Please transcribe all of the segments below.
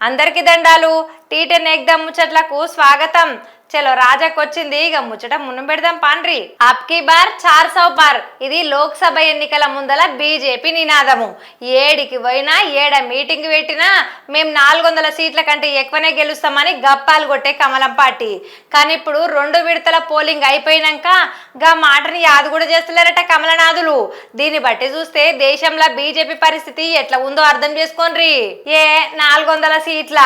అందరికి దండాలు. టీటెన్ ఎగ్దమ్ ముచ్చట్లకు స్వాగతం. చలో రాజాకు వచ్చింది ఇక ముచ్చట మున్ను పెడదాం పాండ్రి. అప్కి బార్ చార్ సౌ బార్. ఇది లోక్సభ ఎన్నికల ముందల బీజేపీ నినాదము. ఏడికి పోయినా ఏడ మీటింగ్ పెట్టినా మేము నాలుగు వందల సీట్ల కంటే ఎక్కువనే గెలుస్తామని గప్పాలు కొట్టే కమలం పార్టీ. కానీ ఇప్పుడు రెండు విడతల పోలింగ్ అయిపోయినాక గా మాటని యాదు కూడా చేస్తలేరట కమలనాథులు. దీన్ని బట్టి చూస్తే దేశంలో బీజేపీ పరిస్థితి ఎట్లా ఉందో అర్థం చేసుకోండి ఏ నాలుగు వందల సీట్ల.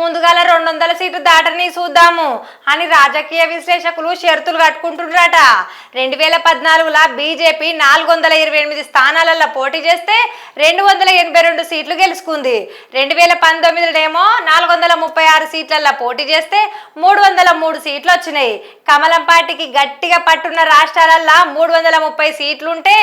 ముందుగాల రెండు వందల సీట్లు దాటని చూద్దాము. అని రాజకీయ విశ్లేషకులు షరతులు కట్టుకుంటున్నారట. రెండు వేల పద్నాలుగులో బీజేపీ నాలుగు వందల ఇరవై ఎనిమిది స్థానాలలో పోటీ చేస్తే రెండు వందల ఎనభై రెండు సీట్లు గెలుచుకుంది. రెండు వేల పంతొమ్మిదిలోనేమో నాలుగు వందల ముప్పై ఆరు సీట్లలో పోటీ చేస్తే మూడు వందల మూడు సీట్లు వచ్చినాయి. కమలం పార్టీకి గట్టిగా పట్టున్న రాష్ట్రాలల్లో మూడు వందల ముప్పై సీట్లుంటే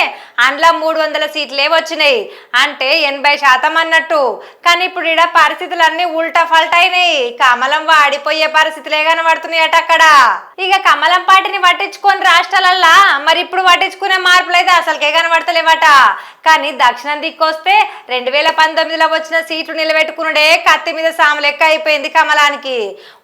అందులో మూడు వందల సీట్లే వచ్చినాయి. అంటే ఎనభై శాతం అన్నట్టు. కానీ ఇప్పుడు ఈడ పరిస్థితులన్నీ ఉల్టా ఫల్ట్ అయినాయి. కమలం వాడిపోయే పరిస్థితులే కనబడుతున్నాయి అక్కడ ఇక కమలం పార్టీని పట్టించుకొని రాష్ట్రాలల్లా? మరి ఇప్పుడు పట్టించుకునే మార్పులు అయితే అసలుకే కనబడతలేవట. కానీ దక్షిణం దిక్కొస్తే రెండు వేల పంతొమ్మిదిలో వచ్చిన సీట్లు నిలబెట్టుకునుడే కత్తి మీద సాము లెక్క అయిపోయింది కమలానికి.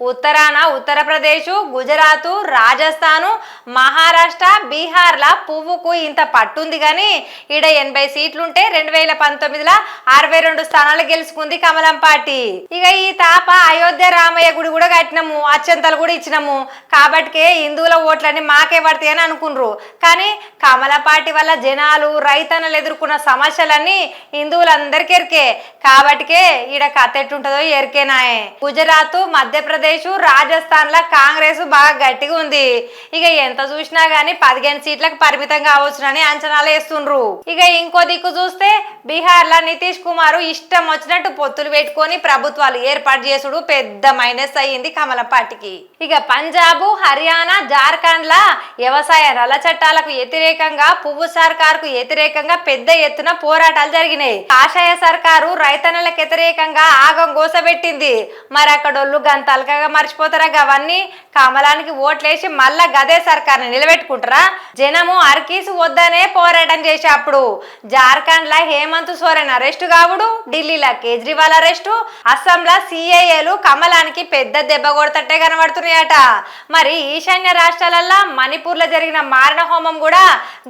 ఉత్తరాన ఉత్తరప్రదేశ్ గుజరాత్ రాజస్థాను మహారాష్ట్ర బీహార్ల పువ్వుకు ఇంత పట్టుంది కానీ ఈడ ఎనభై సీట్లుంటే రెండు వేల పంతొమ్మిదిలో అరవై రెండు స్థానాలు గెలుచుకుంది కమలం పార్టీ. ఇక ఈ తాప అయోధ్య రామయ్య గుడి కూడా కట్టినాము అత్యంతలు కూడా ఇచ్చినాము. కాబట్టి మటుకే హిందువుల ఓట్లన్నీ మాకే పడతాయని అనుకున్నారు కానీ కమల పార్టీ వల్ల జనాలు రైతన్నలు ఎదుర్కొన్న సమస్యలన్నీ హిందువులందరికీ ఎరికే. కాబట్టికే ఈడ కథ ఎట్టుంటుందో ఎరికేనాయే గుజరాత్ మధ్యప్రదేశ్ రాజస్థాన్ ల కాంగ్రెస్ బాగా గట్టిగా ఉంది. ఇక ఎంత చూసినా గానీ పదిహేను సీట్లకు పరిమితం కావచ్చునని అంచనాలు వేస్తుండ్రు. ఇక ఇంకో దిక్కు చూస్తే బీహార్ నితీష్ కుమార్ ఇష్టం వచ్చినట్టు పొత్తులు పెట్టుకొని ప్రభుత్వాలు ఏర్పాటు చేసుడు పెద్ద మైనస్ అయ్యింది కమల పార్టీకి ఇక పంజాబ్ హర్యానా జార్ఖండ్ల వ్యవసాయ నల్ల చట్టాలకు వ్యతిరేకంగా పువ్వు సర్కార్కు వ్యతిరేకంగా పెద్ద ఎత్తున పోరాటాలు జరిగినాయి. కాషాయ సర్కారు రైతన్నలకు వ్యతిరేకంగా ఆగం గోసబెట్టింది. మరి అక్కడోళ్ళు గంతలకగా మర్చిపోతారా అవన్నీ కమలానికి ఓట్లేసి మళ్ళా గదే సర్కార్ని నిలబెట్టుకుంటారా? జనము అర్కీసు వద్దనే పోరాటం చేసి అప్పుడు. జార్ఖండ్ లా హేమంత్ సోరెన్ అరెస్టు కావుడు ఢిల్లీలో కేజ్రీవాల్ అరెస్టు అస్సాంలో సిఐఏలు కమలానికి పెద్ద దెబ్బ కొడతట్టే కనబడుతున్నాయట. మరి ఈశాన్య రాష్ట్రాలల్లో మణిపూర్లో జరిగిన మారణ హోమం కూడా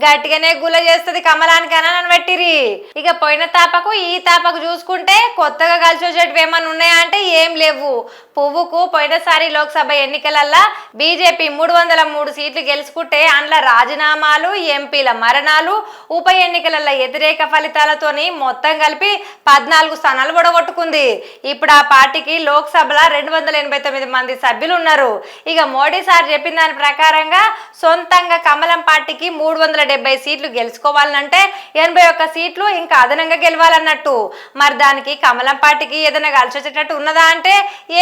గట్టిగానే గుల చేస్తుంది కమలానికి అని అనబెట్టిరి ఇక పోయిన తాపకు ఈ తాపకు చూసుకుంటే కొత్తగా కలిసి వచ్చేటివి ఏమన్నా ఉన్నాయా అంటే ఏం లేవు. పువ్వుకు పోయినసారి లోక్సభ ఎన్నికలల్లా బీజేపీ మూడు వందల మూడు సీట్లు గెలుచుకుంటే అందులో రాజీనామాలు ఎంపీల మరణాలు ఉప ఎన్నికలలో వ్యతిరేక ఫలితాలతోని మొత్తం కలిపి పద్నాలుగు స్థానాలు పొడగొట్టుకుంది ఇప్పుడు ఆ పార్టీకి లోక్సభలో రెండు వందల ఎనభై తొమ్మిది మంది సభ్యులు ఉన్నారు. ఇక మోడీ సార్ చెప్పిన దాని ప్రకారంగా సొంతంగా కమలం పార్టీకి మూడు వందల డెబ్బై సీట్లు గెలుచుకోవాలనంటే ఎనభై ఒక్క సీట్లు ఇంకా అదనంగా గెలవాలన్నట్టు. మరి దానికి కమలం పార్టీకి ఏదైనా కలిసి వచ్చేటట్టు ఉన్నదా అంటే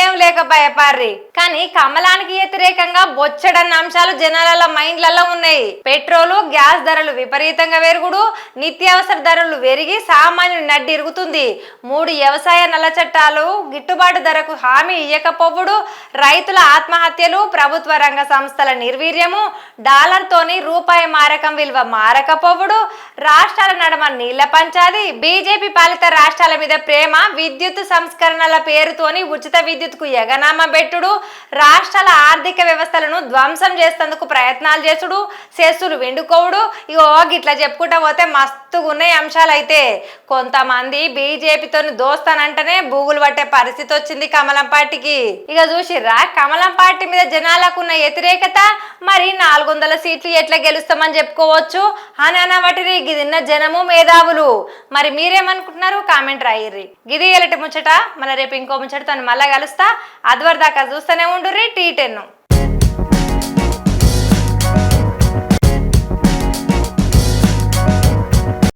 ఏం లేక భయపార్రి కానీ కమలానికి వ్యతిరేకంగా బొచ్చడన్న అంశాలు జనాల మైండ్లలో ఉన్నాయి. పెట్రోలు గ్యాస్ ధరలు విపరీతంగా పెరుగుడు నిత్యావసర ధరలు పెరిగి సామాన్యుడి నడ్డి ఇరుగుతుంది. మూడు వ్యవసాయ నల్ల చట్టాలు గిట్టుబాటు ధరకు హామీ ఇయ్యకపోవుడు రైతుల ఆత్మహత్యలు ప్రభుత్వ రంగ సంస్థల నిర్వీర్యము డాలర్తోని రూపాయి మారకం విలువ మారకపోవుడు. రాష్ట్రాల నడమ నీళ్ళ పంచాది. బీజేపీ పాలిత రాష్ట్రాల మీద ప్రేమ విద్యుత్ సంస్కరణల పేరుతోని ఉచిత విద్యుత్కు ఎగనామ పెట్టుడు రాష్ట్రాల ఆర్థిక వ్యవస్థలను ధ్వంసం చేసేందుకు ప్రయత్నాలు చేసుడు సెస్సులు వెండుకోవుడు. ఇగో గిట్లా చెప్పుకుంటా పోతే మస్తు మస్తుగా ఉన్నాయి అంశాలు అయితే కొంతమంది బీజేపీతో దోస్తానంటేనే బూగులు పట్టే పరిస్థితి వచ్చింది కమలం పార్టీకి. ఇక చూసిర్రా కమలం పార్టీ మీద జనాలకున్న వ్యతిరేకత మరి నాలుగు వందల సీట్లు ఎట్లా గెలుస్తామని చెప్పుకోవచ్చు. అని అనవటిరి గిదిన్న జనము మేధావులు. మరి మీరేమనుకుంటున్నారు? కామెంట్ రాయిర్రి. గిది ఎలటి ముచ్చట మళ్ళీ రేపు ఇంకో ముచ్చటతో మళ్ళా కలుస్తా. అదివరదాకా చూస్తూనే ఉండుర్రి టీ టెన్ను